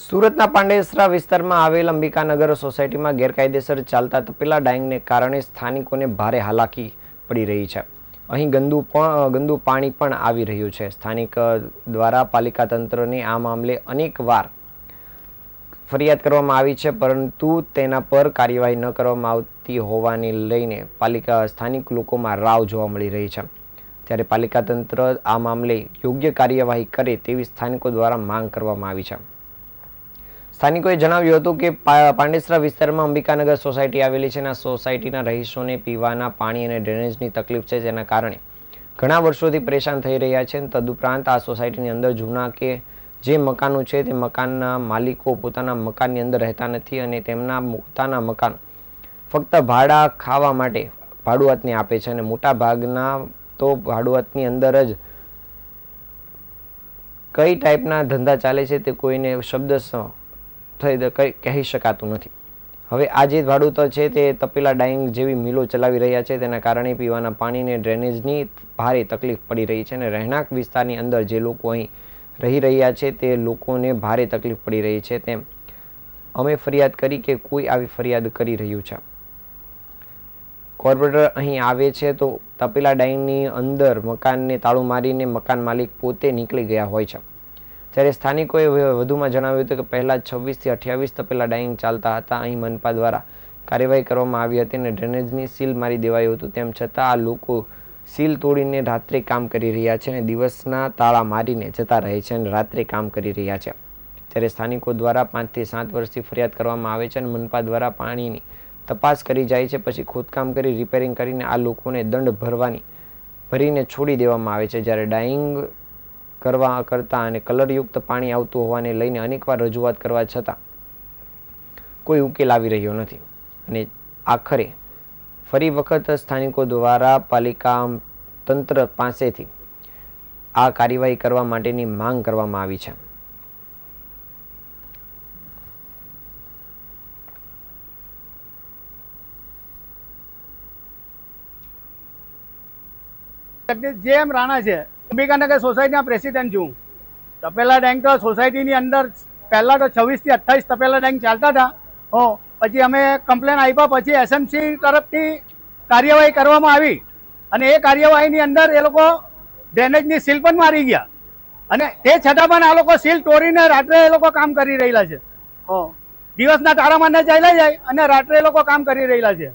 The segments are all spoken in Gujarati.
સુરતના પાંડેસરા વિસ્તારમાં આવેલ અંબિકાનગર સોસાયટીમાં ગેરકાયદેસર ચાલતા તપેલા ડાંગને કારણે સ્થાનિકોને ભારે હાલાકી પડી રહી છે. અહીં ગંદુ પણ ગંદુ પાણી પણ આવી રહ્યું છે. સ્થાનિક દ્વારા પાલિકા તંત્રને આ મામલે અનેકવાર ફરિયાદ કરવામાં આવી છે, પરંતુ તેના પર કાર્યવાહી ન કરવામાં આવતી હોવાને લઈને પાલિકા, સ્થાનિક લોકોમાં રાવ જોવા મળી રહી છે. ત્યારે પાલિકા તંત્ર આ મામલે યોગ્ય કાર્યવાહી કરે તેવી સ્થાનિકો દ્વારા માંગ કરવામાં આવી છે. સ્થાનિકોએ જણાવ્યું હતું કે પાંડેસરા વિસ્તારમાં અંબિકાનગર સોસાયટી આવેલી છે અને સોસાયટીના રહીશોને પીવાના પાણી અને ડ્રેનેજની તકલીફ છે જેના કારણે ઘણા વર્ષોથી પરેશાન થઈ રહ્યા છે તદુપરાંત આ સોસાયટીની અંદર જૂના કે જે મકાનો છે તે મકાનના માલિકો પોતાના મકાનની અંદર રહેતા નથી અને તેમના પોતાના મકાન ફક્ત ભાડા ખાવા માટે ભાડુઆતને આપે છે અને મોટા ભાગના તો ભાડુઆતની અંદર જ કઈ ટાઈપના ધંધા ચાલે છે તે કોઈને શબ્દ થઈ કહી શકાતું નથી. હવે આ જે ભાડૂતો છે તે તપેલા ડાઈંગ જેવી મિલો ચલાવી રહ્યા છે, તેના કારણે પીવાના પાણીને ડ્રેનેજની ભારે તકલીફ પડી રહી છે અને રહેણાંક વિસ્તારની અંદર જે લોકો અહીં રહી રહ્યા છે તે લોકોને ભારે તકલીફ પડી રહી છે. તેમ અમે ફરિયાદ કરી કે કોઈ આવી ફરિયાદ કરી રહ્યું છે. કોર્પોરેટર અહીં આવે છે તો તપેલા ડાઈંગની અંદર મકાનને તાળું મારીને મકાન માલિક પોતે નીકળી ગયા હોય છે. જ્યારે સ્થાનિકોએ વધુમાં જણાવ્યું હતું કે પહેલાં છવ્વીસથી અઠ્યાવીસ તપેલા ડાઈંગ ચાલતા હતા, અહીં મનપા દ્વારા કાર્યવાહી કરવામાં આવી હતી અને ડ્રેનેજની સીલ મારી દેવાયું હતું. તેમ છતાં આ લોકો સીલ તોડીને રાત્રે કામ કરી રહ્યા છે અને દિવસના તાળા મારીને જતા રહે છે અને રાત્રે કામ કરી રહ્યા છે. ત્યારે સ્થાનિકો દ્વારા પાંચથી સાત વર્ષથી ફરિયાદ કરવામાં આવે છે અને મનપા દ્વારા પાણીની તપાસ કરી જાય છે, પછી ખોદકામ કરી, રિપેરિંગ કરીને આ લોકોને દંડ ભરવાની, ભરીને છોડી દેવામાં આવે છે. જ્યારે ડાઈંગ કરવા કરતાં અને કલરયુક્ત પાણી આવતું હોવાને લઈને અનેકવાર રજૂઆત કરવા છતાં કોઈ ઉકેલ આવી રહ્યો નથી. અને આખરે ફરી વખત સ્થાનિકો દ્વારા પાલિકા તંત્ર પાસેથી આ કાર્યવાહી કરવા માટેની માંગ કરવામાં આવી છે. જેમ રાણા છે અંબિકાનગર સોસાયટીના પ્રેસિડેન્ટ છું. તપેલા ડેંગ તો સોસાયટીની અંદર પહેલાં તો છવ્વીસથી અઠ્ઠાવીસ તપેલા ડેંગ ચાલતા હતા. હો, પછી અમે કમ્પ્લેન આપ્યા, પછી એસએમસી તરફથી કાર્યવાહી કરવામાં આવી. અને એ કાર્યવાહીની અંદર એ લોકો ડ્રેનેજની સીલ પણ મારી ગયા. અને તે છતાં પણ આ લોકો સીલ તોડીને રાત્રે એ લોકો કામ કરી રહેલા છે. હો, દિવસના તારામાને ચાલ્યા જાય અને રાત્રે એ લોકો કામ કરી રહેલા છે.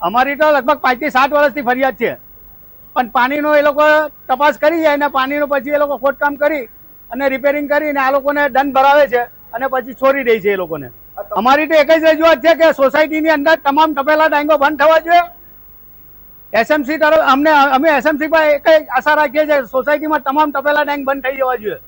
અમારી તો લગભગ પાંચથી સાત વર્ષથી ફરિયાદ છે. પણ પાણીનો એ લોકો તપાસ કરી જાય અને પાણીનું પછી એ લોકો ખોદકામ કરી અને રિપેરિંગ કરીને આ લોકોને દંડ ભરાવે છે અને પછી છોડી દે છે એ લોકોને. અમારી તો એક જ રજૂઆત છે કે સોસાયટીની અંદર તમામ તપેલા ડાંગો બંધ થવા જોઈએ. એસએમસી તરફ અમને, અમે એસએમસી પર એક આશા રાખીએ છીએ સોસાયટીમાં તમામ તપેલા ડાંગ બંધ થઈ જવા જોઈએ.